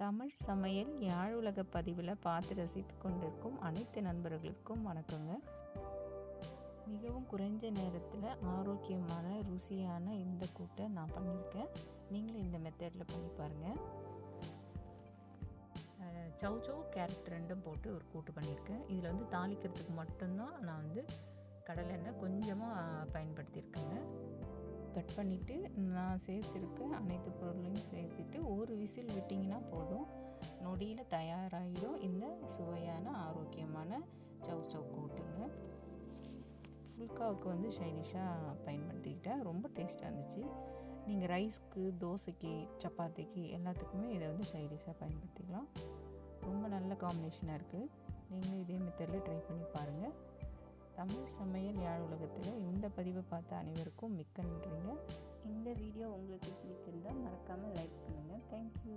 தமிழ் சமையல் யாழ் உலக பதிவில் பார்த்து ரசித்து கொண்டிருக்கும் அனைத்து நண்பர்களுக்கும் வணக்கங்க. மிகவும் குறைஞ்ச நேரத்தில் ஆரோக்கியமான ருசியான இந்த கூட்டை நான் பண்ணியிருக்கேன். நீங்களும் இந்த மெத்தடில் பண்ணி பாருங்கள் சவு சவு கேரட் ரெண்டும் போட்டு ஒரு கூட்டு பண்ணியிருக்கேன். இதில் வந்து தாளிக்கிறதுக்கு மட்டும்தான் நான் வந்து கடலெண்ணெய் கொஞ்சமாக பயன்படுத்தியிருக்கேங்க. கட் பண்ணிவிட்டு நான் சேர்த்துருக்க அனைத்து பொருளையும் சேர்த்துட்டு நொடியில் தயாராகிடும் இந்த சுவையான ஆரோக்கியமான சவு சவு கூட்டுங்க. ஃபுல்காவுக்கு வந்து ஷைனிஷாக பயன்படுத்திக்கிட்டேன் ரொம்ப டேஸ்ட்டாக இருந்துச்சு. நீங்கள் ரைஸ்க்கு தோசைக்கு சப்பாத்திக்கு எல்லாத்துக்குமே இதை வந்து ஷைனிஷாக பயன்படுத்திக்கலாம். ரொம்ப நல்ல காம்பினேஷனாக இருக்குது நீங்களும் இதே மெத்தடில் ட்ரை பண்ணி பாருங்கள் தமிழ் சமையல் யாழ் உலகத்தில் இந்த பதிவை பார்த்த அனைவருக்கும் மிக்க நன்றிங்க. இந்த வீடியோ உங்களுக்கு பிடிச்சிருந்தால் மறக்காமல் லைக் பண்ணுங்கள் தேங்க்யூ